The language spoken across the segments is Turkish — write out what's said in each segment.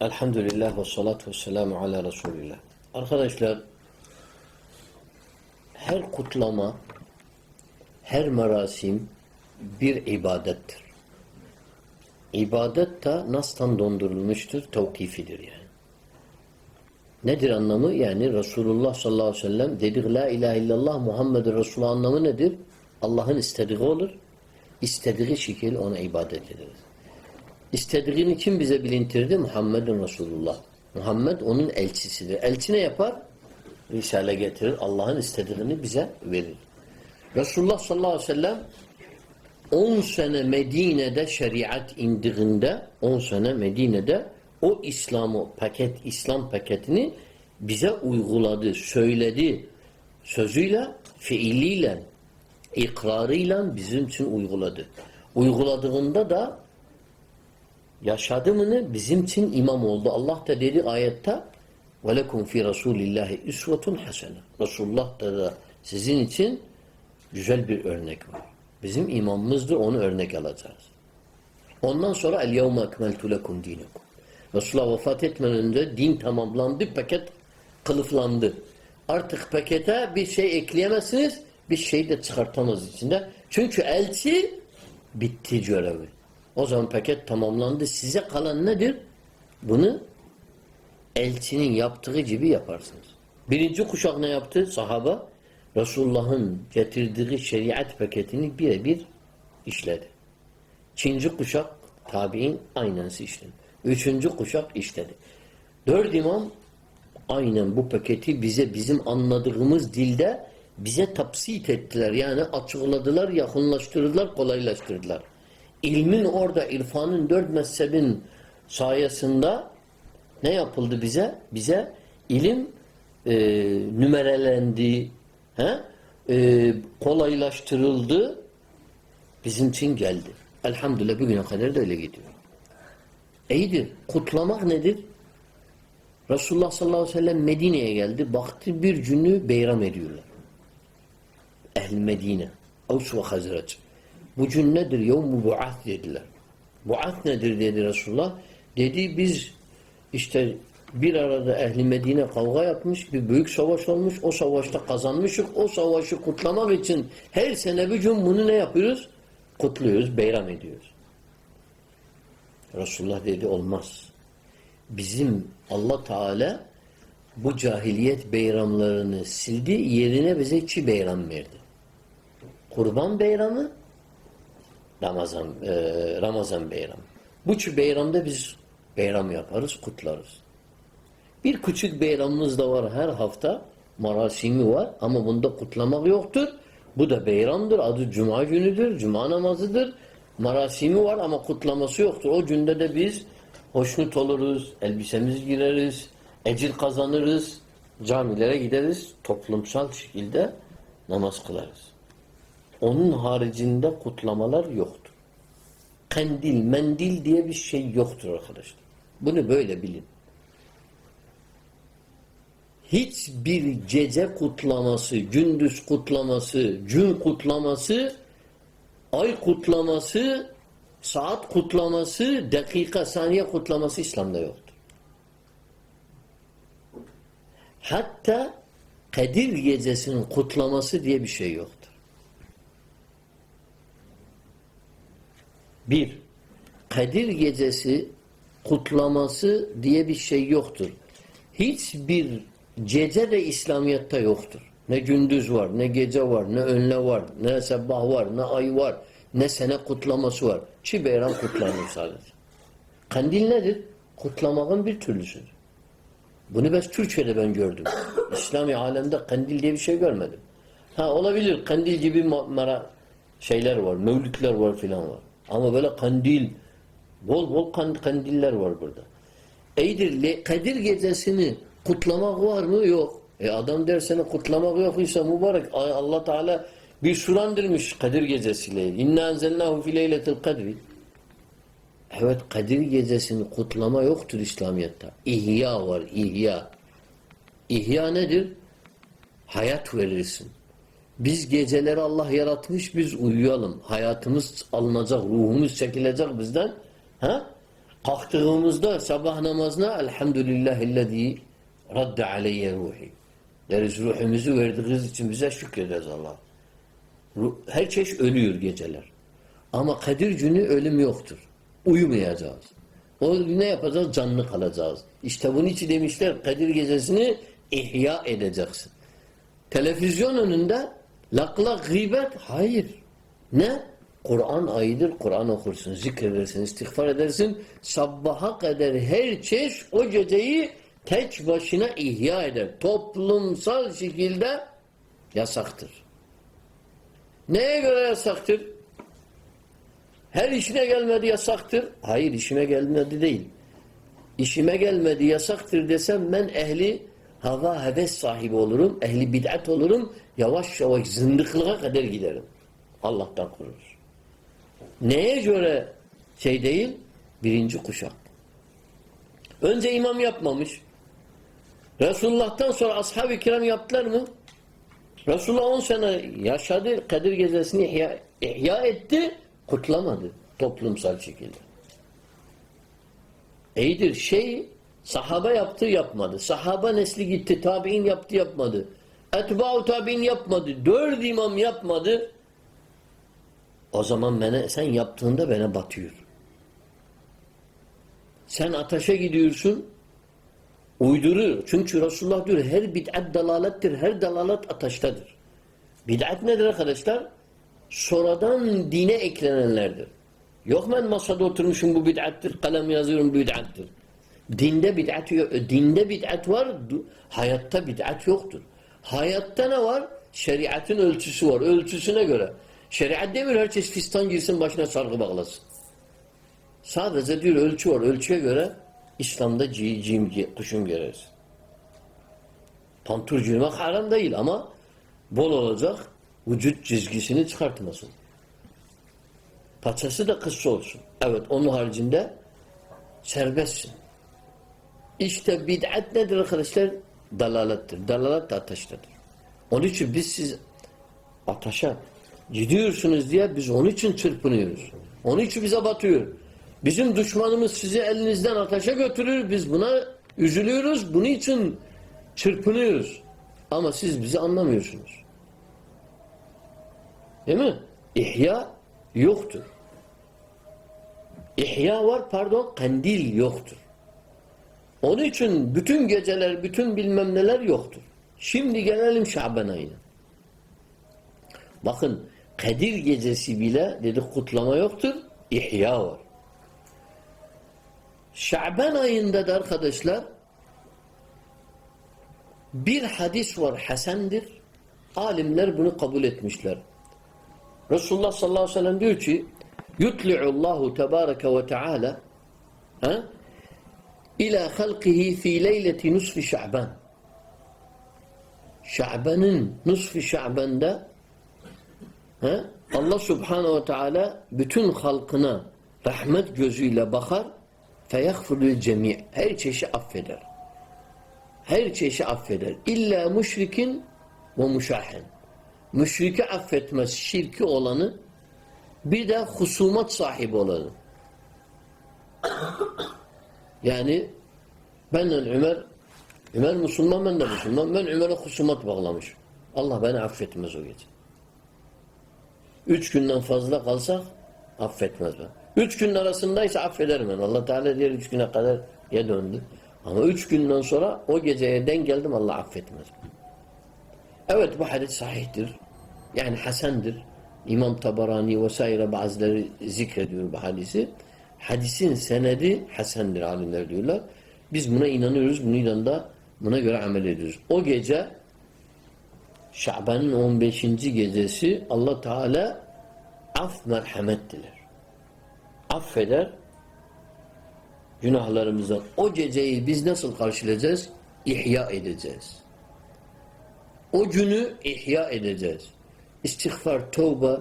Elhamdülillah ve salatu ve selamu ala Resulillah. Arkadaşlar her kutlama, her merasim bir ibadettir. İbadet de nastan dondurulmuştur, tevkifidir yani. Nedir anlamı? Yani Resulullah sallallahu aleyhi ve sellem dedik la ilahe illallah Muhammed Resulullah anlamı nedir? Allah'ın istediği olur. İstediği şekil ona ibadet ederiz. İstediğini kim bize bilintirdi? Muhammedun Resulullah. Muhammed onun elçisidir. Elçi ne yapar? Risale getirir. Allah'ın istediğini bize verir. Resulullah sallallahu aleyhi ve sellem 10 sene Medine'de şeriat indiğinde 10 sene Medine'de o İslam'ı paket İslam paketini bize uyguladı, söyledi. Sözüyle, fiiliyle, ikrarıyla bizim için uyguladı. Uyguladığında da yaşadı mı bizim için imam oldu. Allah da dedi ayette وَلَكُمْ فِي رَسُولِ اللّٰهِ اِسْوَةٌ حَسَنًا Resulullah da sizin için güzel bir örnek var. Bizim imamımızdır, onu örnek alacağız. Ondan sonra el-yevme ekmeltu lekum dinekum. Resulullah vefat etmeden önce din tamamlandı, paket kılıflandı. Artık pakete bir şey ekleyemezsiniz, bir şey de çıkartamaz içinde. Çünkü elçi bitti görevi. O zaman paket tamamlandı. Size kalan nedir? Bunu elçinin yaptığı gibi yaparsınız. Birinci kuşak ne yaptı? Sahaba Resulullah'ın getirdiği şeriat paketini birebir işledi. İkinci kuşak tabi'in aynısı işledi. Üçüncü kuşak işledi. Dört imam aynen bu paketi bize bizim anladığımız dilde bize tapsit ettiler. Yani açıkladılar, yakınlaştırdılar, kolaylaştırdılar. İlmin orada, irfanın dört mezhebin sayesinde ne yapıldı bize? Bize ilim e, nümerelendi, he? E, kolaylaştırıldı, bizim için geldi. Elhamdülillah bugüne kadar da öyle gidiyor. İyidir. Kutlamak nedir? Resulullah sallallahu aleyhi ve sellem Medine'ye geldi. Baktı bir günü beyram ediyorlar. Ehl Medine. Avs ve Hazret. Bu gün nedir? Yevmu bu'ath dediler. Bu'ath nedir dedi Resulullah. Dedi biz işte bir arada ehli Medine kavga yapmış, bir büyük savaş olmuş, o savaşta kazanmışık, o savaşı kutlamak için her sene bir gün bunu ne yapıyoruz? Kutluyoruz, beyram ediyoruz. Resulullah dedi olmaz. Bizim Allah Teala bu cahiliyet beyramlarını sildi, yerine bize iki beyram verdi. Kurban beyramı, Ramazan, e, Ramazan beyramı. Bu iki beyramda biz beyram yaparız, kutlarız. Bir küçük beyramımız da var her hafta. Marasimi var ama bunda kutlamak yoktur. Bu da beyramdır. Adı Cuma günüdür. Cuma namazıdır. Marasimi var ama kutlaması yoktur. O günde de biz hoşnut oluruz. Elbisemizi gireriz. Ecir kazanırız. Camilere gideriz. Toplumsal şekilde namaz kılarız. Onun haricinde kutlamalar yoktur. Kandil, mendil diye bir şey yoktur arkadaşlar. Bunu böyle bilin hiçbir gece kutlaması, gündüz kutlaması, gün kutlaması, ay kutlaması, saat kutlaması, dakika, saniye kutlaması İslam'da yoktur. Hatta Kadir gecesinin kutlaması diye bir şey yoktur. Bir, Kadir gecesi kutlaması diye bir şey yoktur. Hiçbir Gece de İslamiyet'te yoktur. Ne gündüz var, ne gece var, ne önle var, ne sabah var, ne ay var, ne sene kutlaması var. Çi beyram kutlanır sadece. Kandil nedir? Kutlamanın bir türlüsüdür. Bunu ben Türkçe'de ben gördüm. İslami alemde kandil diye bir şey görmedim. Ha olabilir kandil gibi mara şeyler var, mevlütler var filan var. Ama böyle kandil, bol bol kandiller var burada. Eydir, Kadir gecesini Kutlamak var mı? Yok. E adam dersene kutlamak yok ise mübarek. Allah Teala bir surandırmış Kadir gecesiyle. İnna enzelnahu fi leyletil kadri. Evet Kadir gecesini kutlama yoktur İslamiyet'te. İhya var, ihya. İhya nedir? Hayat verirsin. Biz geceleri Allah yaratmış, biz uyuyalım. Hayatımız alınacak, ruhumuz çekilecek bizden. Ha? Kalktığımızda sabah namazına elhamdülillahillezî radde aleyye ruhi. Deriz ruhumuzu verdiğiniz için bize şükrederiz Allah. Her çeşit ölüyor geceler. Ama Kadir günü ölüm yoktur. Uyumayacağız. O ne yapacağız? Canlı kalacağız. İşte bunun için demişler Kadir gecesini ihya edeceksin. Televizyon önünde laklak gıybet hayır. Ne? Kur'an ayıdır. Kur'an okursun, zikredersin, istiğfar edersin. Sabaha kadar her çeşit o geceyi tek başına ihya eder. Toplumsal şekilde yasaktır. Neye göre yasaktır? Her işine gelmedi yasaktır. Hayır işime gelmedi değil. İşime gelmedi yasaktır desem ben ehli hava heves sahibi olurum. Ehli bid'at olurum. Yavaş yavaş zındıklığa kadar giderim. Allah'tan koruruz. Neye göre şey değil? Birinci kuşak. Önce imam yapmamış. Resulullah'tan sonra ashab-ı kiram yaptılar mı? Resulullah 10 sene yaşadı. Kadir gecesini ihya, ihya etti. Kutlamadı. Toplumsal şekilde. İyidir. Şey sahaba yaptı yapmadı. Sahaba nesli gitti. Tabi'in yaptı yapmadı. Etba'u tabi'in yapmadı. Dört imam yapmadı. O zaman bana, sen yaptığında bana batıyor. Sen ateşe gidiyorsun uydurur. Çünkü Resulullah diyor her bid'at dalalettir. Her dalalet ateştedir. Bid'at nedir arkadaşlar? Sonradan dine eklenenlerdir. Yok ben masada oturmuşum bu bid'attir, kalem yazıyorum bid'attir. Dinde bid'at. Dinde bid'at var, hayatta bid'at yoktur. Hayatta ne var? Şeriatın ölçüsü var. Ölçüsüne göre. Şeriat demiyor herkes fistan girsin başına sargı bağlasın. Sadece diyor ölçü var. Ölçüye göre İslam'da ci, cim, ci- kuşun göreriz. Pantur giymek haram değil ama bol olacak vücut çizgisini çıkartmasın. Paçası da kısa olsun. Evet onun haricinde serbestsin. İşte bid'at nedir arkadaşlar? Dalalettir. Dalalet de ateştedir. Onun için biz siz ateşe gidiyorsunuz diye biz onun için çırpınıyoruz. Onun için bize batıyor. Bizim düşmanımız sizi elinizden ateşe götürür. Biz buna üzülüyoruz. Bunun için çırpınıyoruz. Ama siz bizi anlamıyorsunuz. Değil mi? İhya yoktur. İhya var pardon kandil yoktur. Onun için bütün geceler, bütün bilmem neler yoktur. Şimdi gelelim Şaban ayına. Bakın Kadir gecesi bile dedik kutlama yoktur. İhya var. Şaban ayında da arkadaşlar bir hadis var Hasendir. Alimler bunu kabul etmişler. Resulullah sallallahu aleyhi ve sellem diyor ki yutli'ullahu tebareke ve teala ha? İla halkihi fi leyleti nusfi şa'ban Şa'ban'ın nusfi şa'banda ha? Allah subhanehu ve teala bütün halkına rahmet gözüyle bakar feyagfirül cemi' her çeşi affeder. Her çeşi affeder. İlla müşrikin ve muşahin. Müşriki affetmez şirki olanı bir de husumat sahibi olanı. Yani benle Ömer Ömer Müslüman ben de Müslüman. Ben Ömer'e husumat bağlamış. Allah beni affetmez o gece. Üç günden fazla kalsak affetmez ben. Üç gün arasındaysa affederim ben. Allah Teala diğer üç güne kadar ya döndü. Ama üç günden sonra o geceye denk geldim Allah affetmez. Evet bu hadis sahihtir. Yani hasendir. İmam Tabarani vesaire bazıları zikrediyor bu hadisi. Hadisin senedi hasendir alimler diyorlar. Biz buna inanıyoruz. Bunun da buna göre amel ediyoruz. O gece Şaban'ın 15. gecesi Allah Teala af merhamet diler. Affeder günahlarımızdan. O geceyi biz nasıl karşılayacağız? İhya edeceğiz. O günü ihya edeceğiz. İstiğfar, tövbe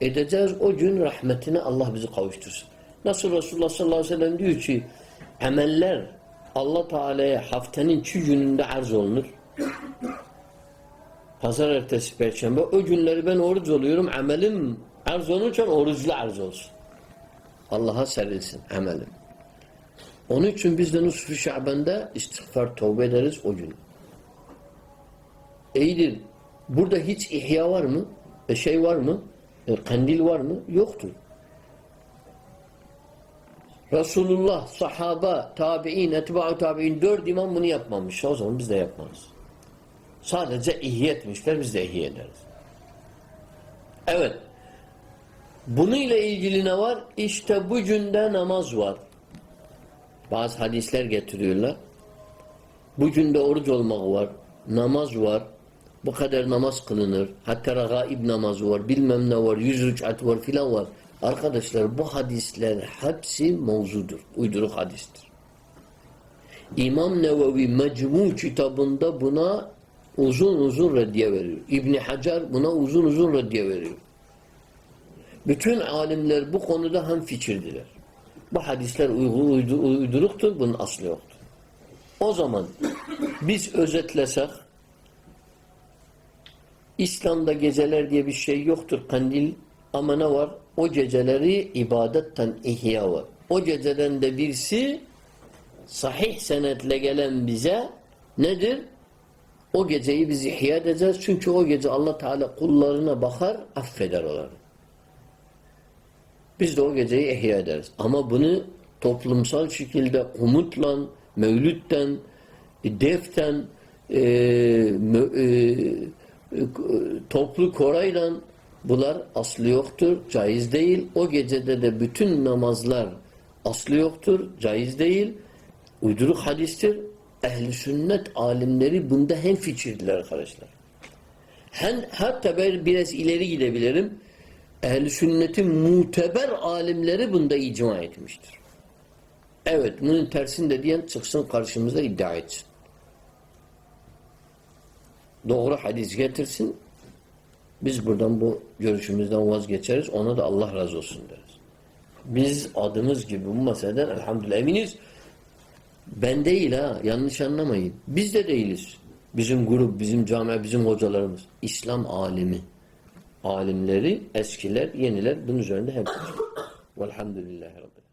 edeceğiz. O gün rahmetine Allah bizi kavuştursun. Nasıl Resulullah sallallahu aleyhi ve sellem diyor ki ameller Allah Teala'ya haftanın iki gününde arz olunur. Pazar ertesi perşembe. O günleri ben oruç oluyorum. Amelim arz olurken oruçlu arz olsun. Allah'a serilsin amelim. Onun için biz de Nusuf-u Şaban'da istiğfar tövbe ederiz o gün. İyidir. Burada hiç ihya var mı? E şey var mı? E, kandil var mı? Yoktur. Resulullah, sahaba, tabi'in, etba'u tabi'in dört imam bunu yapmamış. O zaman biz de yapmayız. Sadece ihya etmişler, biz de ihya ederiz. Evet. Bununla ilgili ne var? İşte bu günde namaz var. Bazı hadisler getiriyorlar. Bu günde oruç olmak var. Namaz var. Bu kadar namaz kılınır. Hatta gaib namazı var. Bilmem ne var. Yüz rükat var filan var. Arkadaşlar bu hadisler hepsi mevzudur. Uyduruk hadistir. İmam Nevevi Mecmu kitabında buna uzun uzun reddiye veriyor. İbni Hacer buna uzun uzun reddiye veriyor. Bütün alimler bu konuda hem fikirdiler. Bu hadisler uyduruktur, bunun aslı yoktur. O zaman biz özetlesek İslam'da geceler diye bir şey yoktur. Kandil ama ne var? O geceleri ibadetten ihya var. O geceden de birisi sahih senetle gelen bize nedir? O geceyi biz ihya edeceğiz. Çünkü o gece Allah Teala kullarına bakar, affeder onları. Biz de o geceyi ihya ederiz. Ama bunu toplumsal şekilde umutla, mevlütten, deften, e, mö- e, toplu korayla bunlar aslı yoktur, caiz değil. O gecede de bütün namazlar aslı yoktur, caiz değil. Uyduruk hadistir. Ehli sünnet alimleri bunda hem fikirdiler arkadaşlar. Hem, hatta ben biraz ileri gidebilirim. Ehl-i sünnetin muteber alimleri bunda icma etmiştir. Evet, bunun tersinde diyen çıksın karşımıza iddia etsin. Doğru hadis getirsin. Biz buradan bu görüşümüzden vazgeçeriz. Ona da Allah razı olsun deriz. Biz adımız gibi bu meseleden elhamdülillah eminiz. Ben değil ha. Yanlış anlamayın. Biz de değiliz. Bizim grup, bizim cami, bizim hocalarımız. İslam alimi. Alimleri, eskiler, yeniler bunun üzerinde hep. Velhamdülillahi Rabbil.